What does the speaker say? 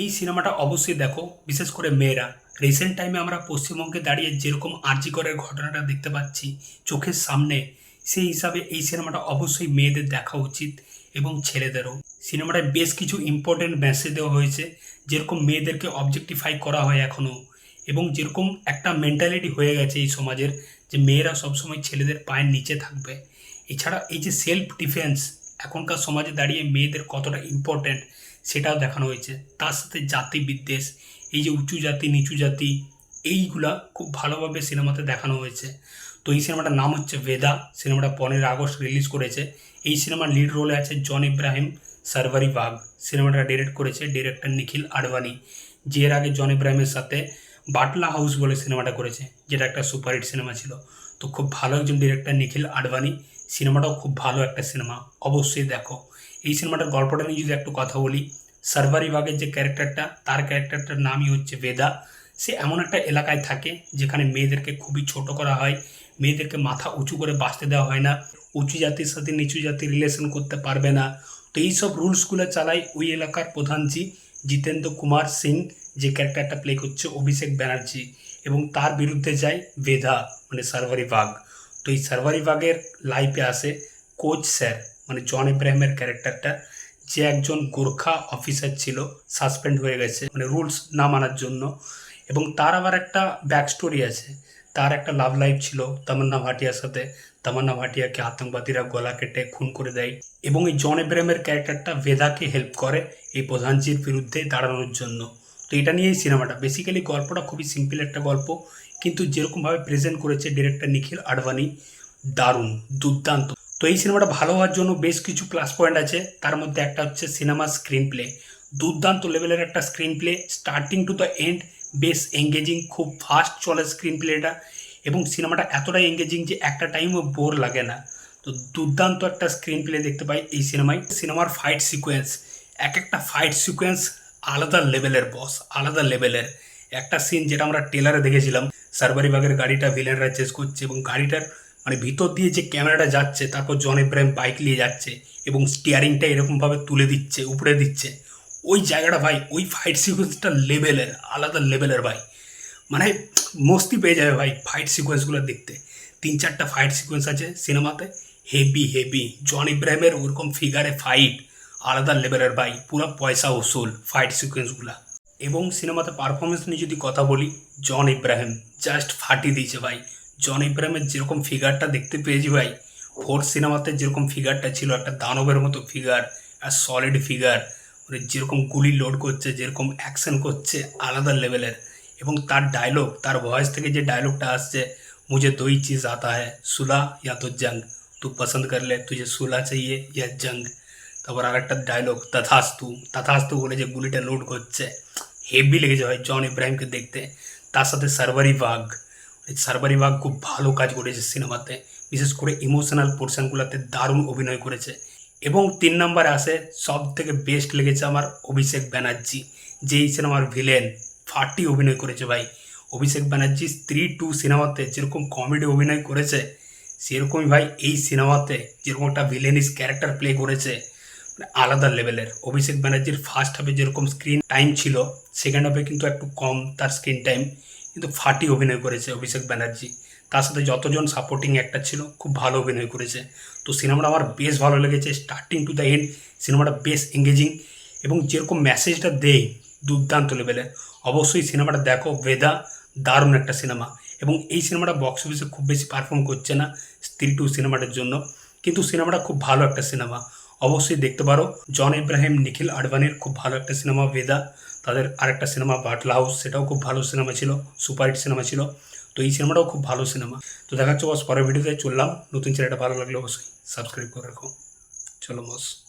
এই সিনেমাটা অবশ্যই দেখো, বিশেষ করে মেয়েরা। রিসেন্ট টাইমে আমরা পশ্চিমবঙ্গে দাঁড়িয়ে যেরকম আর্জিকরের ঘটনাটা দেখতে পাচ্ছি চোখের সামনে, সেই হিসাবে এই সিনেমাটা অবশ্যই মেয়েদের দেখা উচিত এবং ছেলেদেরও। সিনেমাটায় বেশ কিছু ইম্পর্টেন্ট মেসেজ দেওয়া হয়েছে, যেরকম মেয়েদেরকে অবজেক্টিফাই করা হয় এখনও এবং যেরকম একটা মেন্টালিটি হয়ে গেছে এই সমাজের, যে মেয়েরা সবসময় ছেলেদের পায়ের নিচে থাকবে। এছাড়া এই যে সেলফ ডিফেন্স এখনকার সমাজে দাঁড়িয়ে মেয়েদের কতটা ইম্পর্ট্যান্ট সেটাও দেখানো হয়েছে। তার সাথে জাতি বিদ্বেষ, এই যে উঁচু জাতি, নিচু জাতি, এইগুলা খুব ভালোভাবে সিনেমাতে দেখানো হয়েছে। তো এই সিনেমাটার নাম হচ্ছে ভেদা। সিনেমাটা পনেরো আগস্ট রিলিজ করেছে। এই সিনেমার লিড রোলে আছে জন ইব্রাহিম সারভারি বাঘ সিনেমাটা ডিরেক্ট করেছে ডিরেক্টর নিখিল আডবাণী। যে এর আগে জন ইব্রাহিমের সাথে বাটলা হাউস বলে সিনেমাটা করেছে, যেটা একটা সুপারহিট সিনেমা ছিল। তো খুব ভালো একজন ডিরেক্টর নিখিল আডবাণী। সিনেমাটাও খুব ভালো একটা সিনেমা। অবশ্যই দেখো। এই সিনেমাটার গল্পটা নিয়ে যদি একটু কথা বলি সার্ভারি বাগের যে ক্যারেক্টারটা, তার ক্যারেক্টারটার নামই হচ্ছে বেদা। সে এমন একটা এলাকায় থাকে যেখানে মেয়েদেরকে খুবই ছোট করা হয়, মেয়েদেরকে মাথা উঁচু করে বাঁচতে দেওয়া হয় না, উঁচু জাতির সাথে নিচু জাতি রিলেশন করতে পারবে না। তো এইসব রুলসগুলো চালায় ওই এলাকার প্রধান প্রধানজি জিতেন্দ্র কুমার সিং যে ক্যারেক্টারটা প্লে করছে অভিষেক ব্যানার্জি এবং তার বিরুদ্ধে যায় বেদা মানে সার্ভারি বাগ তো এই সার্ভারি বাগের লাইফে আসে কোচ স্যার। মানে জন ইব্রাহিমের ক্যারেক্টারটা যে একজন গোর্খা অফিসার ছিল সাসপেন্ড হয়ে গেছে মানে রুলস না মানার জন্য। এবং তার আবার একটা ব্যাক স্টোরি আছে। তার একটা লাভ লাইফ ছিল, তামান্না ভাটিয়ার সাথে। তামান্না ভাটিয়াকে আতঙ্কবাদীরা গলা কেটে খুন করে দেয় এবং এই জন এব্রাহিমের ক্যারেক্টারটা ভেদাকে হেল্প করে এই প্রধানজির বিরুদ্ধে দাঁড়ানোর জন্য। তো এটা নিয়েই সিনেমাটা বেসিক্যালি গল্পটা খুবই সিম্পল একটা গল্প, কিন্তু যেরকমভাবে প্রেজেন্ট করেছে ডিরেক্টর নিখিল আডবাণী দারুণ, দুর্দান্ত। তো এই সিনেমাটা ভালো হওয়ার জন্য বেশ কিছু প্লাস পয়েন্ট আছে। তার মধ্যে একটা হচ্ছে সিনেমা স্ক্রিন প্লে দুর্দান্ত লেভেলের একটা screen play starting to the end বেশ এঙ্গেজিং খুব ফাস্ট চলে স্ক্রিন প্লেটা এবং সিনেমাটা এতটাই এঙ্গেজিং যে একটা টাইমও বোর লাগে না। তো দুর্দান্ত একটা স্ক্রিন প্লে দেখতে পাই এই সিনেমায় সিনেমার ফাইট সিকোয়েন্স এক একটা ফাইট সিকোয়েন্স আলাদা লেভেলের বস আলাদা লেভেলের একটা সিন যেটা আমরা টেলারে দেখেছিলাম সার্ভারি বাগের গাড়িটা ভিলেনরা চেস করছে এবং গাড়িটার মানে ভিতর দিয়ে যে ক্যামেরাটা যাচ্ছে, তারপর জন ইব্রাহিম বাইক নিয়ে যাচ্ছে এবং স্টিয়ারিংটা এরকমভাবে তুলে দিচ্ছে, উপরে দিচ্ছে, ওই জায়গাটা ভাই, ওই ফাইট সিকোয়েন্সটা লেভেলের আলাদা লেভেলের ভাই। মানে মস্তি পেয়ে যাবে ভাই ফাইট সিকোয়েন্সগুলো দেখতে। তিন চারটা ফাইট সিকোয়েন্স আছে সিনেমাতে হেভি হেভি জন ইব্রাহিমের ওরকম ফিগারে ফাইট আলাদা লেভেলের ভাই, পুরো পয়সা ওসুল ফাইট সিকোয়েন্সগুলো এবং সিনেমাতে পারফরমেন্স নিয়ে যদি কথা বলি জন ইব্রাহিম জাস্ট ফাটিয়ে দিয়েছে ভাই। জন ইব্রাহিমের যেরকম ফিগারটা দেখতে পেয়েছি ভাই ফোর সিনেমাতে যেরকম ফিগারটা ছিল, একটা দানবের মতো ফিগার আর সলিড ফিগার মানে যেরকম গুলি লোড করছে, যেরকম অ্যাকশন করছে, আলাদা লেভেলের এবং তার ডায়লগ তার ভয়েস থেকে যে ডায়লগটা আসছে, মুঝে দুই চিজ আতা হ্যায় সুলা ইয়া তো জঙ্গ তু পছন্দ করলে তুঝে সুলা চাইয়ে ইয়া জঙ্গ তারপর আর একটা ডায়লগ তথাস্তু তথাস্তু বলে যে গুলিটা লোড করছে। হেভি লেগেছে হয় জন ইব্রাহিমকে দেখতে। তার সাথে সার্ভারি বাঘ সার্ভারি বাঘ খুব ভালো কাজ করেছে সিনেমাতে। বিশেষ করে ইমোশনাল পোর্শনগুলোতে দারুণ অভিনয় করেছে। এবং তিন নম্বরে আসে সব থেকে বেস্ট লেগেছে আমার অভিষেক ব্যানার্জি যে এই সিনেমার ভিলেন ফাটি অভিনয় করেছে ভাই। অভিষেক ব্যানার্জি স্ত্রী টু সিনেমাতে যেরকম কমেডি অভিনয় করেছে, সেরকমই ভাই এই সিনেমাতে যেরকম একটা ভিলেনিস ক্যারেক্টার প্লে করেছে মানে আলাদা লেভেলের অভিষেক ব্যানার্জির ফার্স্ট হাফে যেরকম স্ক্রিন টাইম ছিল সেকেন্ড হাফে কিন্তু একটু কম তার স্ক্রিন টাইম কিন্তু ফাটি অভিনয় করেছে অভিষেক ব্যানার্জি। তার সাথে যতজন সাপোর্টিং একটা ছিল, খুব ভালো অভিনয় করেছে। তো সিনেমাটা আমার বেশ ভালো লেগেছে। স্টার্টিং টু দ্য এন্ড সিনেমাটা বেশ এঙ্গেজিং এবং যেরকম মেসেজটা দেয় দুর্দান্ত লেভেলের অবশ্যই সিনেমাটা দেখো বেদা দারুণ একটা সিনেমা। এবং এই সিনেমাটা বক্স অফিসে খুব বেশি পারফর্ম করছে না স্ত্রী টু সিনেমাটার জন্য। কিন্তু সিনেমাটা খুব ভালো একটা সিনেমা। অবশ্যই দেখতে পারো। জন ইব্রাহিম নিখিল আডবাণীর খুব ভালো একটা সিনেমা বেদা তাদের আরেকটা সিনেমা বাটলা হাউস সেটাও খুব ভালো সিনেমা ছিল, সুপারহিট সিনেমা ছিল। তো এই সিনেমাটাও খুব ভালো সিনেমা। তো দেখাচ্ছ বস, পরের ভিডিওতে চললাম। নতুন চ্যানেলটা ভালো লাগলে অবশ্যই সাবস্ক্রাইব করে রাখো। চলো বস।